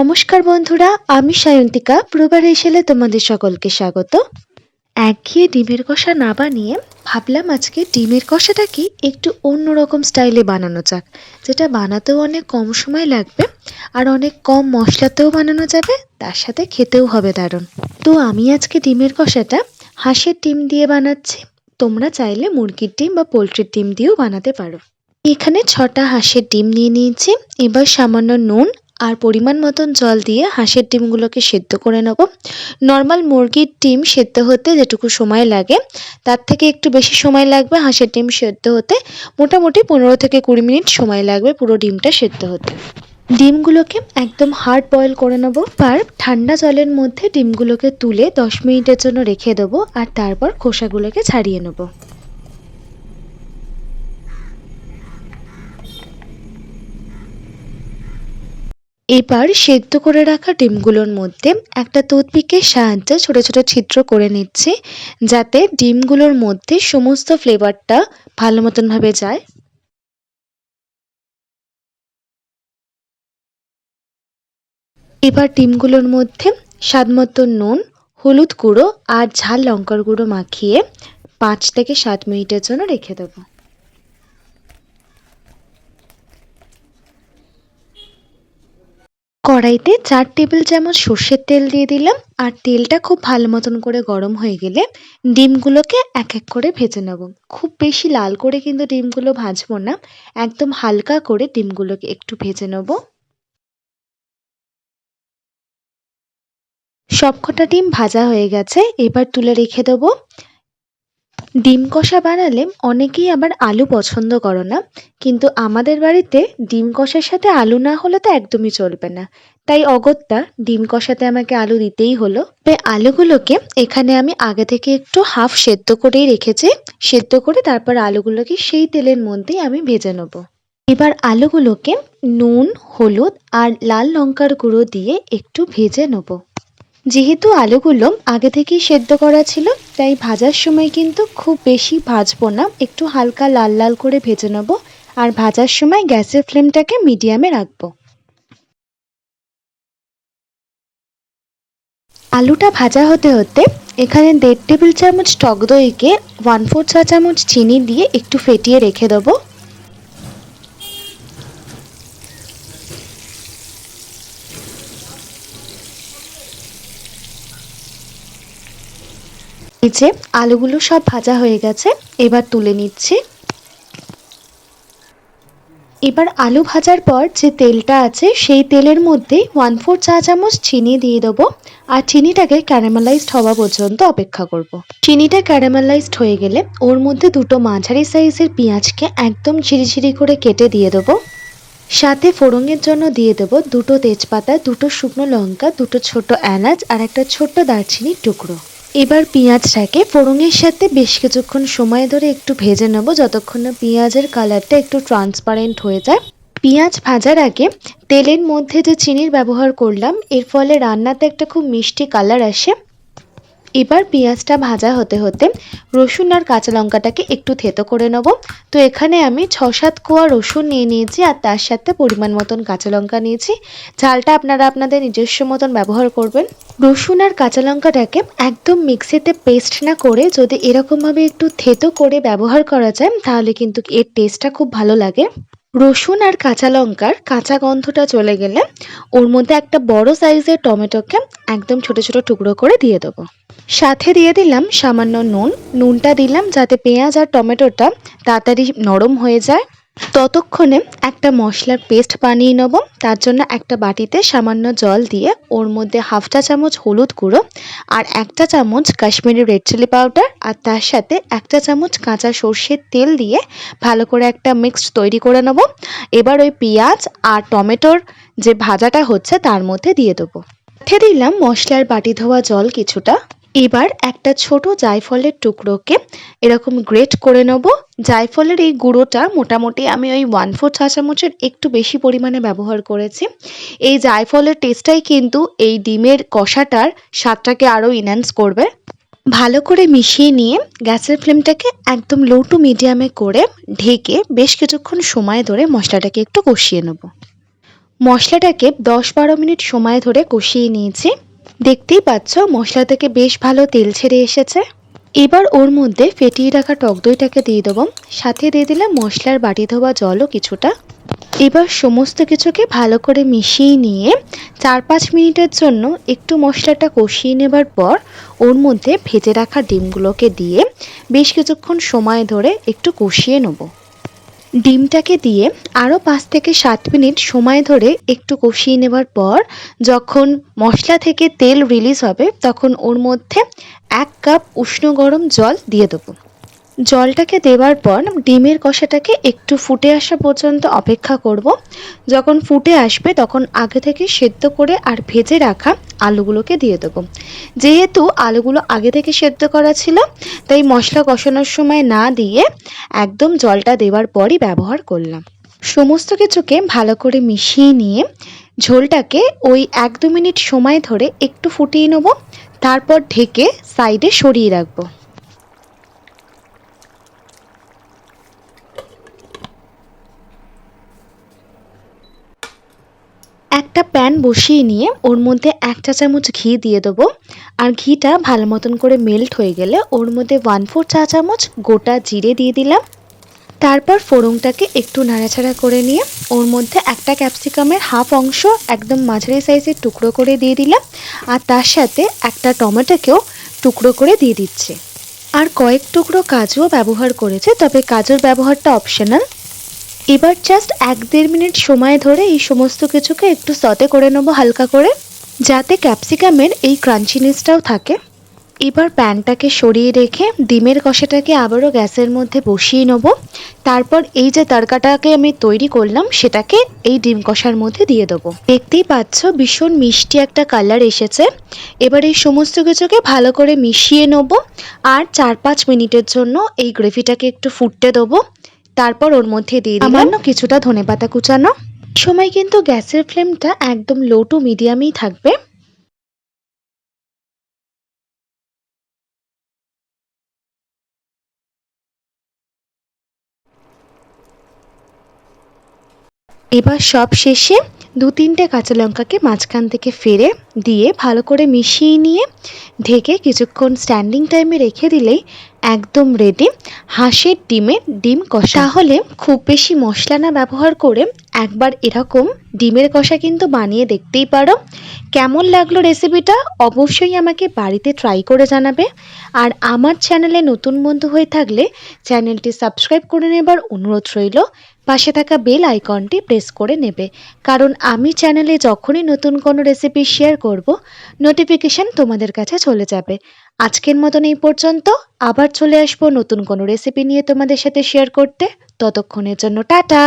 নমস্কার বন্ধুরা, আমি সায়ন্তিকা। প্রবার এসেলে তোমাদের সকলকে স্বাগত। একঘেয়ে ডিমের কষা না বানিয়ে ভাবলাম আজকে ডিমের কষাটাকে একটু অন্যরকম স্টাইলে বানানো যাক, যেটা বানাতেও অনেক কম সময় লাগবে আর অনেক কম মশলাতেও বানানো যাবে, তার সাথে খেতেও হবে দারুণ। তো আমি আজকে ডিমের কষাটা হাঁসের ডিম দিয়ে বানাচ্ছি। তোমরা চাইলে মুরগির ডিম বা পোলট্রির ডিম দিয়েও বানাতে পারো। এখানে ছটা হাঁসের ডিম নিয়ে নিয়েছি। এবার সামান্য নুন আর পরিমাণ মতন জল দিয়ে হাঁসের ডিমগুলোকে সেদ্ধ করে নেব। নর্মাল মুরগির ডিম সেদ্ধ হতে যেটুকু সময় লাগে, তার থেকে একটু বেশি সময় লাগবে হাঁসের ডিম সেদ্ধ হতে। মোটামুটি পনেরো থেকে কুড়ি মিনিট সময় লাগবে পুরো ডিমটা সেদ্ধ হতে। ডিমগুলোকে একদম হার্ড বয়েল করে নেব। আর ঠান্ডা জলের মধ্যে ডিমগুলোকে তুলে দশ মিনিটের জন্য রেখে দেবো। আর তারপর খোসাগুলোকে ছাড়িয়ে নেব। এবার সেদ্ধ করে রাখা ডিমগুলোর মধ্যে একটা টুথপিকের সাহায্যে ছোট ছোট ছিদ্র করে নিচ্ছি, যাতে ডিমগুলোর মধ্যে সমস্ত ফ্লেভারটা ভালো মতন ভাবে যায়। এবার ডিমগুলোর মধ্যে স্বাদ মতো নুন, হলুদ গুঁড়ো আর ঝাল লঙ্কার গুঁড়ো মাখিয়ে পাঁচ থেকে সাত মিনিটের জন্য রেখে দেবো। কড়াইতে চার টেবিল চামচ সর্ষের তেল দিয়ে দিলাম, আর তেলটা খুব ভালো মতন করে গরম হয়ে গেলে ডিমগুলোকে এক এক করে ভেজে নেব। খুব বেশি লাল করে কিন্তু ডিমগুলো ভাজবো না, একদম হালকা করে ডিমগুলোকে একটু ভেজে নেব। সবকটা ডিম ভাজা হয়ে গেছে, এবার তুলে রেখে দেবো। ডিম কষা বানালে অনেকেই আবার আলু পছন্দ করো না, কিন্তু আমাদের বাড়িতে ডিম কষার সাথে আলু না হলে তো একদমই চলবে না। তাই অগত্যা ডিম কষাতে আমাকে আলু দিতেই হলো। তাই আলুগুলোকে এখানে আমি আগে থেকে একটু হাফ সেদ্ধ করেই রেখেছি। সেদ্ধ করে তারপর আলুগুলোকে সেই তেলের মধ্যেই আমি ভেজে নেব। এবার আলুগুলোকে নুন, হলুদ আর লাল লঙ্কার গুঁড়ো দিয়ে একটু ভেজে নেব। যেহেতু আলুগুলো আগে থেকেই সেদ্ধ করা ছিল, তাই ভাজার সময় কিন্তু খুব বেশি ভাজবো না, একটু হালকা লাল লাল করে ভেজে নেব, আর ভাজার সময় গ্যাসের ফ্লেমটাকে মিডিয়ামে রাখব। আলুটা ভাজা হতে হতে এখানে দেড় টেবিল চামচ টক দইকে ওয়ান ফোর চা চামচ চিনি দিয়ে একটু ফেটিয়ে রেখে দেবো। এই আলুগুলো সব ভাজা হয়ে গেছে, এবার তুলে নিচ্ছি। এবার আলু ভাজার পর যে তেলটা আছে, সেই তেলের মধ্যে ওয়ান ফোর চা চামচ চিনি দিয়ে দেবো আর চিনিটাকে ক্যারামেলাইজড হওয়া পর্যন্ত অপেক্ষা করব। চিনিটা ক্যারামেলাইজড হয়ে গেলে ওর মধ্যে দুটো মাঝারি সাইজের পেঁয়াজকে একদম ঝিরিঝিরি করে কেটে দিয়ে দেবো। সাথে ফোড়নের জন্য দিয়ে দেবো দুটো তেজপাতা, দুটো শুকনো লঙ্কা, দুটো ছোট এলাচ আর একটা ছোট্ট দারচিনির টুকরো। এবার পেঁয়াজটাকে ফোড়নের সাথে বেশ কিছুক্ষণ সময় ধরে একটু ভেজে নেব, যতক্ষণ না পেঁয়াজের কালারটা একটু ট্রান্সপারেন্ট হয়ে যায়। পেঁয়াজ ভাজার আগে তেলের মধ্যে যে চিনির ব্যবহার করলাম, এর ফলে রান্নাতে একটা খুব মিষ্টি কালার আসে। এবার পেঁয়াজটা ভাজা হতে হতে রসুন আর কাঁচা লঙ্কাটাকে একটু থেতো করে নেব। তো এখানে আমি ছ সাত কোয়া রসুন নিয়ে নিয়েছি আর তার সাথে পরিমাণ মতন কাঁচা লঙ্কা নিয়েছি। ঝালটা আপনারা আপনাদের নিজস্ব মতন ব্যবহার করবেন। রসুন আর কাঁচা লঙ্কাটাকে একদম মিক্সিতে পেস্ট না করে যদি এরকমভাবে একটু থেতো করে ব্যবহার করা যায়, তাহলে কিন্তু এর টেস্টটা খুব ভালো লাগে। রসুন আর কাঁচা লঙ্কার কাঁচা গন্ধটা চলে গেলে ওর মধ্যে একটা বড় সাইজের টমেটোকে একদম ছোট ছোট টুকরো করে দিয়ে দেবো। সাথে দিয়ে দিলাম সামান্য নুন। নুনটা দিলাম যাতে পেঁয়াজ আর টমেটোটা তাড়াতাড়ি নরম হয়ে যায়। ততক্ষণে একটা মশলার পেস্ট বানিয়ে নেব। তার জন্য একটা বাটিতে সামান্য জল দিয়ে ওর মধ্যে হাফ চা চামচ হলুদ গুঁড়ো আর একটা চামচ কাশ্মীরি রেড চিলি পাউডার আর তার সাথে একটা চামচ কাঁচা সর্ষের তেল দিয়ে ভালো করে একটা মিক্সড তৈরি করে নেব। এবার ওই পেঁয়াজ আর টমেটোর যে ভাজাটা হচ্ছে তার মধ্যে দিয়ে দেবো। সাথে দিলাম মশলার বাটি ধোয়া জল কিছুটা। এবার একটা ছোট জায়ফলের টুকরোকে এরকম গ্রেট করে নেব। জায়ফলের এই গুঁড়োটা মোটামুটি আমি ওই ওয়ান ফোর চা চামচের একটু বেশি পরিমাণে ব্যবহার করেছি। এই জায়ফলের টেস্টটাই কিন্তু এই ডিমের কষাটার স্বাদটাকে আরও ইনহ্যান্স করবে। ভালো করে মিশিয়ে নিয়ে গ্যাসের ফ্লেমটাকে একদম লো টু মিডিয়ামে করে ঢেকে বেশ কিছুক্ষণ সময় ধরে মশলাটাকে একটু কষিয়ে নেব। মশলাটাকে দশ বারো মিনিট সময় ধরে কষিয়ে নিয়েছি। দেখতেই পাচ্ছ মশলা থেকে বেশ ভালো তেল ছেড়ে এসেছে। এবার ওর মধ্যে ফেটিয়ে রাখা টক দইটাকে দিয়ে দেবো। সাথে দিয়ে দিলাম মশলার বাটি ধোয়া জলও কিছুটা। এবার সমস্ত কিছুকে ভালো করে মিশিয়ে নিয়ে চার পাঁচ মিনিটের জন্য একটু মশলাটা কষিয়ে নেবার পর ওর মধ্যে ভেজে রাখা ডিমগুলোকে দিয়ে বেশ কিছুক্ষণ সময় ধরে একটু কষিয়ে নেব। ডিমটাকে দিয়ে আরও পাঁচ থেকে সাত মিনিট সময় ধরে একটু কষিয়ে নেবার পর যখন মশলা থেকে তেল রিলিজ হবে, তখন ওর মধ্যে এক কাপ উষ্ণ গরম জল দিয়ে দেবো। জলটাকে দেওয়ার পর ডিমের কষাটাকে একটু ফুটে আসা পর্যন্ত অপেক্ষা করব। যখন ফুটে আসবে তখন আগে থেকে সেদ্ধ করে আর ভেজে রাখা আলুগুলোকে দিয়ে দেবো। যেহেতু আলুগুলো আগে থেকে সেদ্ধ করা ছিল, তাই মশলা কষানোর সময় না দিয়ে একদম জলটা দেওয়ার পরই ব্যবহার করলাম। সমস্ত কিছুকে ভালো করে মিশিয়ে নিয়ে ঝোলটাকে ওই এক দু মিনিট সময় ধরে একটু ফুটিয়ে নেব। তারপর ঢেকে সাইডে সরিয়ে রাখব। একটা প্যান বসিয়ে নিয়ে ওর মধ্যে এক চা চামচ ঘি দিয়ে দেবো। আর ঘিটা ভালো মতন করে মেল্ট হয়ে গেলে ওর মধ্যে ওয়ান ফোর চা চামচ গোটা জিরে দিয়ে দিলাম। তারপর ফোড়নটাকে একটু নাড়াচাড়া করে নিয়ে ওর মধ্যে একটা ক্যাপসিকামের হাফ অংশ একদম মাঝারি সাইজের টুকরো করে দিয়ে দিলাম। আর তার সাথে একটা টমেটোকেও টুকরো করে দিয়ে দিচ্ছে। আর কয়েক টুকরো কাজুও ব্যবহার করেছে, তবে কাজুর ব্যবহারটা অপশনাল এবার জাস্ট এক দেড় মিনিট সময় ধরে এই সমস্ত কিছুকে একটু সতে করে নেব হালকা করে, যাতে ক্যাপসিকামের এই ক্রাঞ্চিনেসটাও থাকে। এবার প্যানটাকে সরিয়ে রেখে ডিমের কষাটাকে আবারও গ্যাসের মধ্যে বসিয়ে নেব। তারপর এই যে তরকাটাকে আমি তৈরি করলাম, সেটাকে এই ডিম কষার মধ্যে দিয়ে দেবো। দেখতেই পাচ্ছ, ভীষণ মিষ্টি একটা কালার এসেছে। এবার এই সমস্ত কিছুকে ভালো করে মিশিয়ে নেব, আর চার পাঁচ মিনিটের জন্য এই গ্রেভিটাকে একটু ফুটতে দেবো। তারপর ওর মধ্যে দিয়ে সামান্য কিছুটা ধনে পাতা কুচানো। সময় কিন্তু গ্যাসের ফ্লেমটা একদম লো টু মিডিয়ামেই থাকবে। এবার সব শেষে দু তিনটে কাঁচা লঙ্কাকে মাঝখান থেকে ফেরে দিয়ে ভালো করে মিশিয়ে নিয়ে ঢেকে কিছুক্ষণ স্ট্যান্ডিং টাইমে রেখে দিলেই একদম রেডি হাঁসের ডিমের ডিম কষা। তাহলে খুব বেশি মশলা না ব্যবহার করে একবার এরকম ডিমের কষা কিন্তু বানিয়ে দেখতেই পারো। কেমন লাগল রেসিপিটা অবশ্যই আমাকে বাড়িতে ট্রাই করে জানাবে। আর আমার চ্যানেলে নতুন বন্ধু হয়ে থাকলে চ্যানেলটি সাবস্ক্রাইব করে নেবার অনুরোধ রইল। পাশে থাকা বেল আইকনটি প্রেস করে নেবে। কারণ আমি চ্যানেলে যখনই নতুন কোনো রেসিপি শেয়ার করব, নোটিফিকেশান তোমাদের কাছে চলে যাবে। আজকের মতন এই পর্যন্ত। আবার চলে আসব নতুন কোনো রেসিপি নিয়ে তোমাদের সাথে শেয়ার করতে। ততক্ষণের জন্য টাটা!